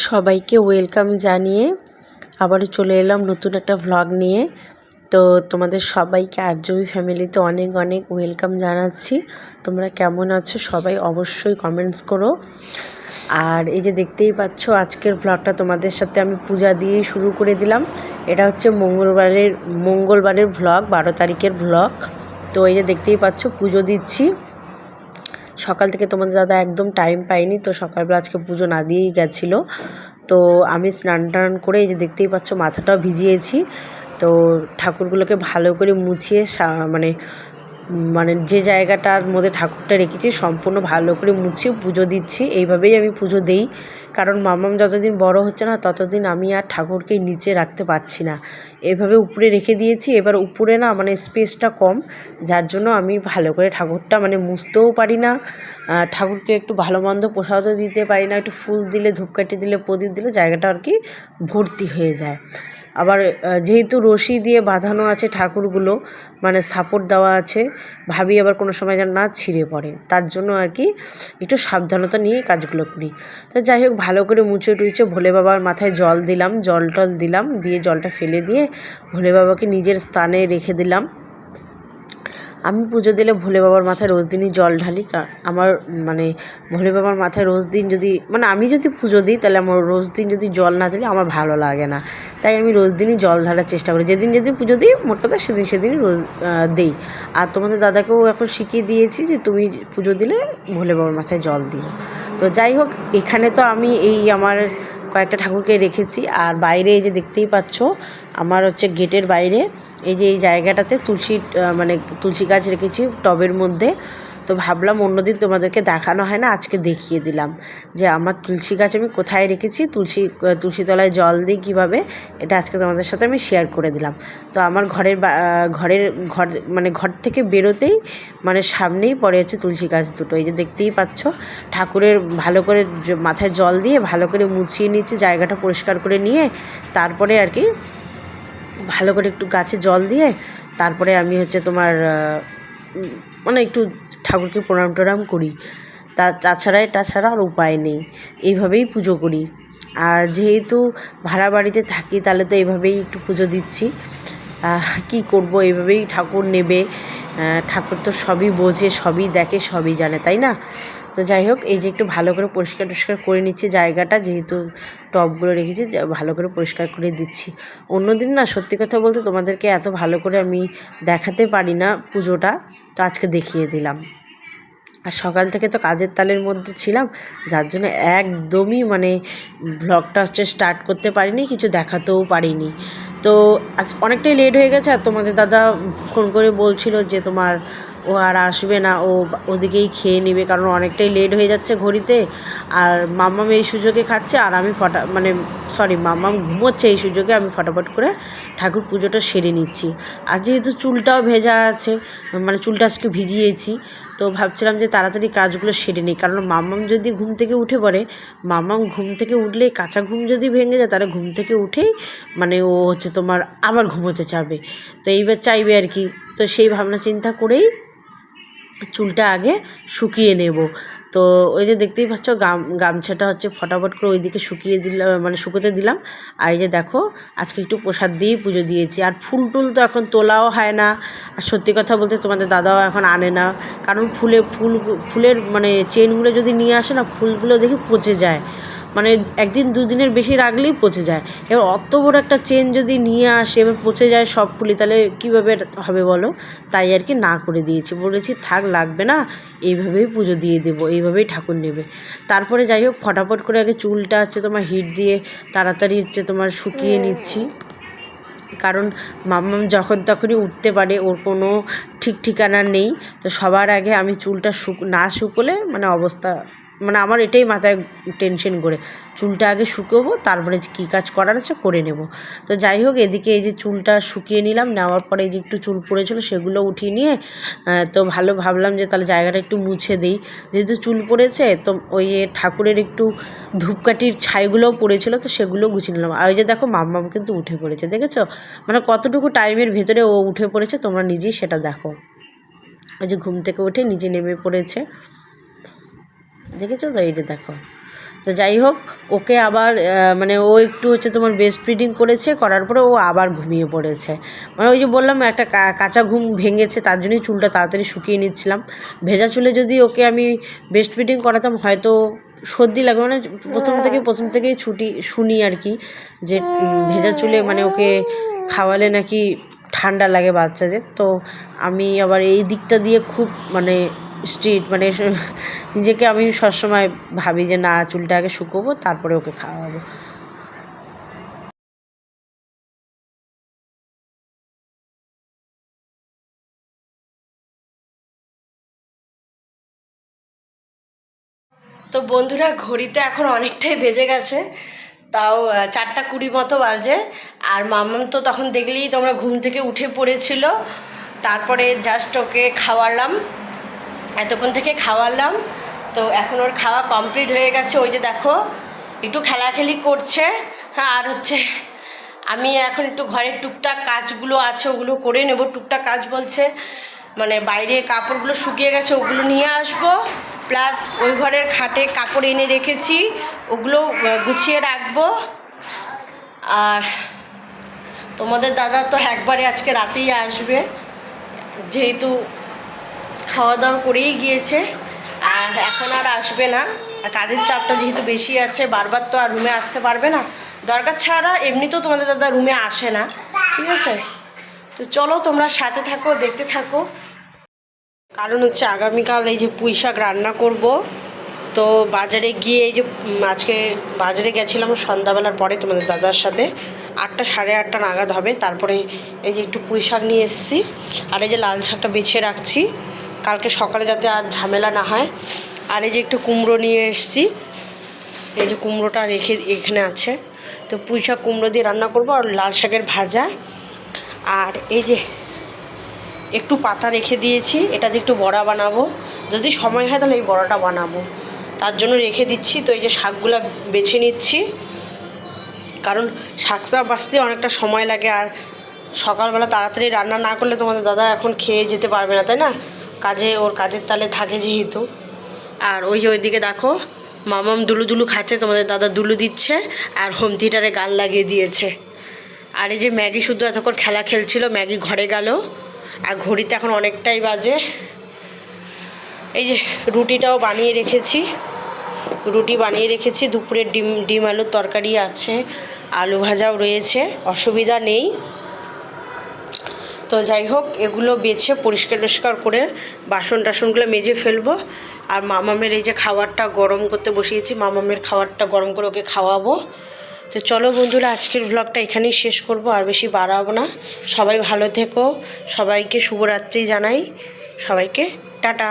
সবাইকে ওয়েলকাম জানিয়ে আবারও চলে এলাম নতুন একটা ভ্লগ নিয়ে। তো তোমাদের সবাইকে আরজবি ফ্যামিলিতে অনেক অনেক ওয়েলকাম জানাচ্ছি। তোমরা কেমন আছো সবাই অবশ্যই কমেন্টস করো। আর এই যে দেখতেই পাচ্ছ, আজকের ভ্লগটা তোমাদের সাথে আমি পূজা দিয়েই শুরু করে দিলাম। এটা হচ্ছে মঙ্গলবারের মঙ্গলবারের ভ্লগ বারো তারিখের ভ্লগ তো এই যে দেখতেই পাচ্ছ, পুজো দিচ্ছি। সকাল থেকে তোমাদের দাদা একদম টাইম পাইনি, তো সকালবেলা আজকে পুজো না দিয়েই গেছিল। তো আমি স্নান টান করে এই যে দেখতেই পাচ্ছ মাথাটাও ভিজিয়েছি। তো ঠাকুরগুলোকে ভালো করে মুছিয়ে মানে মানে যে জায়গাটার মধ্যে ঠাকুরটা রেখেছি সম্পূর্ণ ভালো করে মুছিয়ে পুজো দিচ্ছি। এইভাবেই আমি পুজো দেই। কারণ মামাম যতদিন বড় হচ্ছে না, ততদিন আমি আর ঠাকুরকে নিচে রাখতে পারছি না। এভাবে উপরে রেখে দিয়েছি। এবার উপরে না মানে স্পেসটা কম। যার জন্য আমি ভালো করে ঠাকুরটা মানে মুছতেও পারি না। ঠাকুরকে একটু ভালো মন্দ প্রসাদও দিতে পারি না। একটু ফুল দিলে, ধূপকাঠি দিলে, প্রদীপ দিলে জায়গাটা আর কি ভর্তি হয়ে যায়। আবার যেহেতু রশি দিয়ে বাঁধানো আছে ঠাকুরগুলো মানে সাপোর্ট দেওয়া আছে, ভাবি আবার কোনো সময় যেন না ছিঁড়ে পড়ে। তার জন্য আর কি একটু সাবধানতা নিয়ে কাজগুলো করি। তো যাই হোক, ভালো করে মুছে টুচে ভোলে বাবার মাথায় জল দিলাম, জল টল দিলাম, দিয়ে জলটা ফেলে দিয়ে ভোলে বাবাকে নিজের স্থানে রেখে দিলাম। আমি পুজো দিলে ভোলে বাবার মাথায় রোজ দিনই জল ঢালি আমার মানে ভোলে বাবার মাথায় রোজ দিন যদি মানে আমি যদি পুজো দিই তাহলে আমার রোজ দিন যদি জল না দিলে আমার ভালো লাগে না। তাই আমি রোজ দিনই জল ঢালার চেষ্টা করি। যেদিন যেদিন পুজো দিই মোট কথা সেদিন সেদিনই রোজ দিই। আর তোমাদের দাদাকেও এখন শিখিয়ে দিয়েছি যে তুমি পুজো দিলে ভোলে বাবার মাথায় জল দিও। তো যাই হোক, এখানে তো আমি এই আমার কয়েকটা ঠাকুরকে রেখেছি। আর বাইরে এই যে দেখতেই পাচ্ছ, আমার হচ্ছে গেটের বাইরে এই যে এই জায়গাটাতে তুলসী মানে তুলসী গাছ রেখেছি টবের মধ্যে। তো ভাবলাম অন্যদিন তোমাদেরকে দেখানো হয় না, আজকে দেখিয়ে দিলাম যে আমার তুলসী গাছ আমি কোথায় রেখেছি, তুলসী তুলসী তলায় জল দিই কীভাবে, এটা আজকে তোমাদের সাথে আমি শেয়ার করে দিলাম। তো আমার ঘরের ঘরের ঘর মানে ঘর থেকে বেরোতেই মানে সামনেই পড়ে হচ্ছে তুলসী গাছ দুটো, এই যে দেখতেই পাচ্ছ, ঠাকুরের ভালো করে মাথায় জল দিয়ে ভালো করে মুছিয়ে নিচ্ছে, জায়গাটা পরিষ্কার করে নিয়ে, তারপরে আর কি ভালো করে একটু গাছে জল দিয়ে, তারপরে আমি হচ্ছে তোমার মানে একটু ঠাকুরকে প্রণাম টনাম করি। তা তাছাড়া তাছাড়া আর উপায় নেই। এইভাবেই পুজো করি। আর যেহেতু ভাড়া বাড়িতে থাকি, তাহলে তো এভাবেই একটু পুজো দিচ্ছি। কি করব? এভাবেই ঠাকুর নেবে। ঠাকুর তো সবই বোঝে, সবই দেখে, সবই জানে, তাই না? তো যাই হোক, এই যে একটু ভালো করে পরিষ্কার টরিষ্কার করে নিচ্ছি জায়গাটা, যেহেতু টপগুলো রেখেছি ভালো করে পরিষ্কার করে দিচ্ছি। অন্যদিন না, সত্যি কথা বলতে তোমাদেরকে এত ভালো করে আমি দেখাতে পারি না পুজোটা, তো আজকে দেখিয়ে দিলাম। আর সকাল থেকে তো কাজের তালের মধ্যে ছিলাম, যার জন্য একদমই মানে ভ্লগটা হচ্ছে স্টার্ট করতে পারিনি, কিছু দেখাতেও পারিনি। তো আজ অনেকটাই লেট হয়ে গেছে, আর তোমাদের দাদা ফোন করে বলছিল যে তোমার ও আর আসবে না, ও ওদিকেই খেয়ে নেবে, কারণ অনেকটাই লেট হয়ে যাচ্ছে ঘড়িতে। আর মাম্মাম এই সুযোগে খাচ্ছে, আর আমি ফটা মানে সরি মাম্মাম ঘুমোচ্ছে এই সুযোগে, আমি ফটাফট করে ঠাকুর পুজোটা সেরে নিচ্ছি। আর যেহেতু চুলটাও ভেজা আছে মানে চুলটা আজকে ভিজিয়েছি তো ভাবছিলাম যে তাড়াতাড়ি কাজগুলো সেরে নিই। কারণ মামাম যদি ঘুম থেকে উঠে পড়ে মামাম ঘুম থেকে উঠলে কাঁচা ঘুম যদি ভেঙে যায়, তাহলে ঘুম থেকে উঠেই মানে ও হচ্ছে তোমার আবার ঘুমোতে চাবে। তো এইবার চাইবে আর কি। তো সেই ভাবনা চিন্তা করেই চুলটা আগে শুকিয়ে নেব। তো ওই যে দেখতেই পাচ্ছ গাম, গামছাটা হচ্ছে ফটাফট করে ওইদিকে শুকিয়ে দিলাম মানে শুকোতে দিলাম। আর এই যে দেখো, আজকে একটু প্রসাদ দিয়েই পুজো দিয়েছি। আর ফুল টুল তো এখন তোলাও হয় না। আর সত্যি কথা বলতে তোমাদের দাদাও এখন আনে না। কারণ ফুলে, ফুল, ফুলের মানে চেনগুলো যদি নিয়ে আসে না, ফুলগুলো দেখি পচে যায়। মানে একদিন দুদিনের বেশি রাখলেই পচে যায়। এবার অত বড় একটা চেন যদি নিয়ে আসে, এবার পচে যায় সব ফুলই তাহলে কীভাবে হবে বলো? তাই আর কি না করে দিয়েছি। বলেছি, থাক, লাগবে না, এইভাবেই পুজো দিয়ে দেবো, এইভাবেই ঠাকুর নেবে। তারপরে যাই হোক, ফটাফট করে আগে চুলটা হচ্ছে তোমার হিট দিয়ে তাড়াতাড়ি হচ্ছে তোমার শুকিয়ে নিচ্ছি। কারণ মাম্মাম যখন তখনই উঠতে পারে, ওর কোনো ঠিক ঠিকানা নেই। তো সবার আগে আমি চুলটা শুক, না শুকলে মানে অবস্থা মানে আমার এটাই মাথায় টেনশন করে চুলটা আগে শুকোবো, তারপরে কী কাজ করার আছে করে নেব। তো যাই হোক, এদিকে এই যে চুলটা শুকিয়ে নিলাম, নেওয়ার পরে এই যে একটু চুল পড়েছিল সেগুলো উঠিয়ে নিয়ে তো ভালো ভাবলাম যে তাহলে জায়গাটা একটু মুছে দিই। যেহেতু চুল পড়েছে, তো ওই ঠাকুরের একটু ধূপকাঠির ছাইগুলোও পড়েছিল, তো সেগুলোও গুছিয়ে নিলাম। আর ওই যে দেখো, মাম্মাম কিন্তু উঠে পড়েছে, দেখেছ? মানে কতটুকু টাইমের ভেতরে ও উঠে পড়েছে, তোমরা নিজেই সেটা দেখো। ওই যে ঘুম থেকে উঠে নিজে নেমে পড়েছে। দেখেছ তো এই যে দেখো। তো যাই হোক, ওকে আবার মানে ও একটু হচ্ছে তোমার বেস্ট ফিডিং করেছে, করার পরে ও আবার ঘুমিয়ে পড়েছে। মানে ওই যে বললাম, একটা কাঁচা ঘুম ভেঙেছে, তার জন্যই চুলটা তাড়াতাড়ি শুকিয়ে নিচ্ছিলাম। ভেজা চুলে যদি ওকে আমি বেস্ট ফিডিং করাতাম, হয়তো সর্দি লাগবে। মানে প্রথম থেকে, প্রথম থেকেই ছুটি, শুনি আর কি, যে ভেজা চুলে মানে ওকে খাওয়ালে নাকি ঠান্ডা লাগে বাচ্চাদের। তো আমি আবার এই দিকটা দিয়ে খুব মানে স্ট্রিট মানে নিজেকে আমি সবসময় ভাবি যে না, চুলটা আগে শুকোবো, তারপরে ওকে খাওয়াবো। তো বন্ধুরা, ঘড়িতে এখন অনেকটাই বেজে গেছে। তাও চারটা কুড়ি মতো বাজে। আর মামাম তো তখন দেখলেই তোমরা ঘুম থেকে উঠে পড়েছিল। তারপরে জাস্ট ওকে খাওয়ালাম। এতক্ষণ থেকে খাওয়ালাম। তো এখন ওর খাওয়া কমপ্লিট হয়ে গেছে। ওই যে দেখো, একটু খেলাখেলি করছে। হ্যাঁ আর হচ্ছে আমি এখন একটু ঘরের টুকটাক কাজগুলো আছে, ওগুলো করে নেব। টুকটাক কাজ বলছে মানে বাইরে কাপড়গুলো শুকিয়ে গেছে, ওগুলো নিয়ে আসব। প্লাস ওই ঘরের খাটে কাপড় এনে রেখেছি, ওগুলো গুছিয়ে রাখব। আর তোমাদের দাদা তো একবারে আজকে রাতেই আসবে। যেহেতু খাওয়া দাওয়া করেই গিয়েছে। আর এখন আর আসবে না। আর কাজের চাপটা যেহেতু বেশি আছে, বারবার তো আর রুমে আসতে পারবে না। দরকার ছাড়া এমনিতেও তোমাদের দাদা রুমে আসে না। ঠিক আছে? তো চলো তোমরা সাথে থাকো, দেখতে থাকো। কারণ হচ্ছে আগামীকাল এই যে পুঁই শাক রান্না করব। তো বাজারে গিয়ে এই যে আজকে বাজারে গেছিলাম সন্ধ্যাবেলার পরে তোমাদের দাদার সাথে। আটটা, সাড়ে আটটা নাগাদ হবে। তারপরে এই যে একটু পুঁই শাক নিয়ে এসেছি। আর এই যে লাল শাকটা বেছে রাখছি। কালকে সকালে যাতে আর ঝামেলা না হয়। আর এই যে একটু কুমড়ো নিয়ে এসেছি। এই যে কুমড়োটা রেখে এখানে আছে। তো পুঁই শাক কুমড়ো দিয়ে রান্না করব আর লাল শাকের ভাজা। আর এই যে একটু পাতা রেখে দিয়েছি। এটা দিয়ে একটু বড়া বানাবো। যদি সময় হয় তাহলে এই বড়াটা বানাবো। তার জন্য রেখে দিচ্ছি। তো এই যে শাকগুলো বেছে নিচ্ছি। কারণ শাকটা বাঁচতে অনেকটা সময় লাগে। আর সকালবেলা তাড়াতাড়ি রান্না না করলে তোমাদের দাদা এখন খেয়ে যেতে পারবে না, তাই না? কাজে, ওর কাজের তালে থাকে যেহেতু। আর ওই যে ওইদিকে দেখো, মামাম দুলু দুলু খাচ্ছে, তোমাদের দাদা দুলু দিচ্ছে, আর হোম থিয়েটারে গান লাগিয়ে দিয়েছে। আর এই যে ম্যাগি শুধু এতক্ষণ খেলা খেলছিল, ম্যাগি ঘরে গেল, আর ঘড়িতে এখন অনেকটাই বাজে। এই যে রুটিটাও বানিয়ে রেখেছি। রুটি বানিয়ে রেখেছি দুপুরের ডিম ডিম আলুর তরকারি আছে, আলু ভাজাও রয়েছে, অসুবিধা নেই। তো যাই হোক, এগুলো বেছে পরিষ্কার টরিষ্কার করে বাসন টাসনগুলো মেজে ফেলব। আর মামামের এই যে খাবারটা গরম করতে বসিয়েছি, মামামের খাবারটা গরম করে ওকে খাওয়াবো। তো চলো বন্ধুরা, আজকের ভ্লগটা এখানেই শেষ করব, আর বেশি বাড়াবো না। সবাই ভালো থেকো, সবাইকে শুভরাত্রি জানাই। সবাইকে, টাটা।